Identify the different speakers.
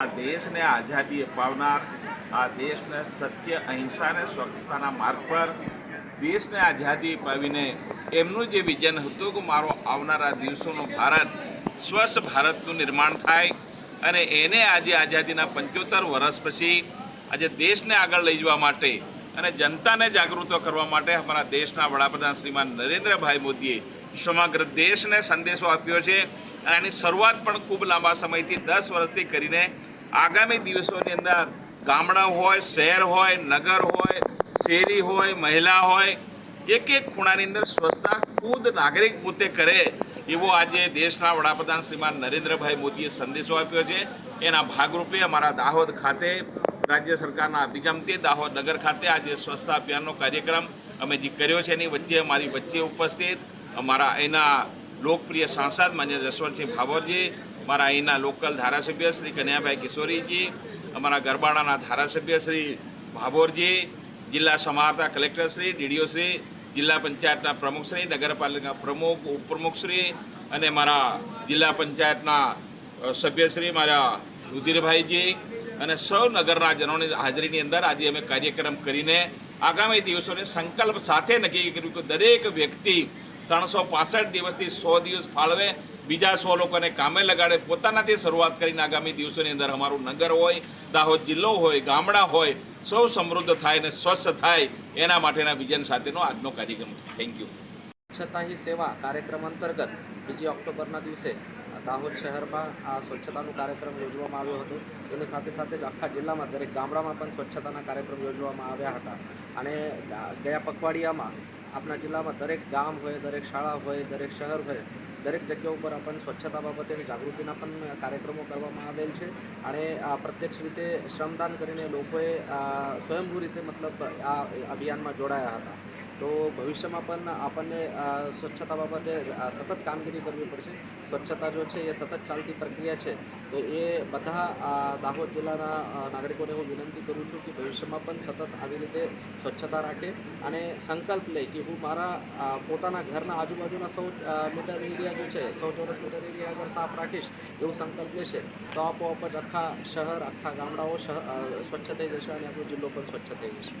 Speaker 1: દેશને આઝાદી અપાવનાર, આ દેશને સત્ય, અહિંસા અને સ્વચ્છતાના માર્ગ પર દેશને આઝાદી અપાવીને એમનું જે વિઝન હતું કે મારો આવનારા દિવસોનો ભારત, સ્વચ્છ ભારતનું નિર્માણ થાય અને એને આજે આઝાદીના પંચોતેર વર્ષ પછી આજે દેશને આગળ લઈ જવા માટે અને જનતાને જાગૃત કરવા માટે અમારા દેશના વડાપ્રધાન શ્રીમાન નરેન્દ્રભાઈ મોદીએ સમગ્ર દેશને સંદેશો આપ્યો છે. અને એની શરૂઆત પણ ખૂબ લાંબા સમયથી, દસ વર્ષથી કરીને આગામી દિવસોની અંદર ગામડા હોય, શહેર હોય, નગર હોય, શેરી હોય, મહિલા હોય, એક એક ખૂણાની અંદર સ્વચ્છતા ખુદ નાગરિક પોતે કરે એવો આજે દેશના વડાપ્રધાન શ્રીમાન નરેન્દ્રભાઈ મોદીએ સંદેશો આપ્યો છે. એના ભાગરૂપે અમારા દાહોદ ખાતે, રાજ્ય સરકારના અભિગમથી દાહોદ નગર ખાતે આજે સ્વચ્છતા અભિયાનનો કાર્યક્રમ અમે જે કર્યો છે, એની વચ્ચે અમારી વચ્ચે ઉપસ્થિત અમારા અહીંના લોકપ્રિય સાંસદ માન્ય જસવંતસિંહ ભાભોરજી મારા અહીંના લોકલ ધારાસભ્ય શ્રી કન્યાભાઈ કિશોરીજી, અમારા ગરબાડાના ધારાસભ્ય શ્રી ભાભોરજી, જિલ્લા સમાહર્તા કલેક્ટરશ્રી ડીડીઓશ્રી જિલ્લા પંચાયતના પ્રમુખશ્રી નગરપાલિકા પ્રમુખ ઉપપ્રમુખશ્રી અને મારા જિલ્લા પંચાયતના સભ્યશ્રી મારા સુધીરભાઈજી અને સૌ નગરના જનોની હાજરીની અંદર આજે અમે કાર્યક્રમ કરીને આગામી દિવસોને સંકલ્પ સાથે નક્કી કર્યું કે દરેક વ્યક્તિ ત્રણસો પાસઠ દિવસથી સો દિવસ ફાળવે. બીજા સો લોકોને કામે લગાડે. પોતાનાથી શરૂઆત કરીને આગામી દિવસોની અંદર અમારું નગર હોય, દાહોદ જિલ્લો હોય, ગામડા હોય, સૌ સમૃદ્ધ થાય અને સ્વસ્થ થાય એના માટેના વિઝન સાથેનો આજનો કાર્યક્રમ છે. થેન્ક યુ
Speaker 2: સ્વચ્છતાની સેવા કાર્યક્રમ અંતર્ગત બીજી ઓક્ટોબરના દિવસે દાહોદ શહેરમાં આ સ્વચ્છતાનો કાર્યક્રમ યોજવામાં આવ્યો હતો. તેની સાથે સાથે જ આખા જિલ્લામાં દરેક ગામડામાં પણ સ્વચ્છતાના કાર્યક્રમ યોજવામાં આવ્યા હતા. અને ગયા પખવાડિયામાં આપણા જિલ્લામાં દરેક ગામ હોય, દરેક શાળા હોય, દરેક શહેર હોય, દરેક જગ્યા ઉપર આપણને સ્વચ્છતા બાબતેની જાગૃતિના પણ કાર્યક્રમો કરવામાં આવેલ છે. અને પ્રત્યક્ષ રીતે શ્રમદાન કરીને લોકોએ સ્વયંભૂ રીતે મતલબ આ અભિયાનમાં જોડાયા હતા. તો ભવિષ્યમાં પણ આપણને સ્વચ્છતા બાબતે સતત કામગીરી કરવી પડશે. સ્વચ્છતા જો છે, એ સતત ચાલતી પ્રક્રિયા છે, તો એ બધા દાહોદ જિલ્લાના નાગરિકોને હું વિનંતી કરું છું કે ભવિષ્યમાં પણ સતત આવી રીતે સ્વચ્છતા રાખે અને સંકલ્પ લે કે હું મારા પોતાના ઘરના આજુબાજુના સૌ મીટર એરિયા જો છે, સૌ ચોરસ મીટર એરિયા અગર સાફ રાખીશ, એવું સંકલ્પ લેશે, તો આપોઆપ જ આખા શહેર, આખા ગામડાઓ સ્વચ્છ થઈ જશે અને આપણો જિલ્લો પણ સ્વચ્છ થઈ જશે.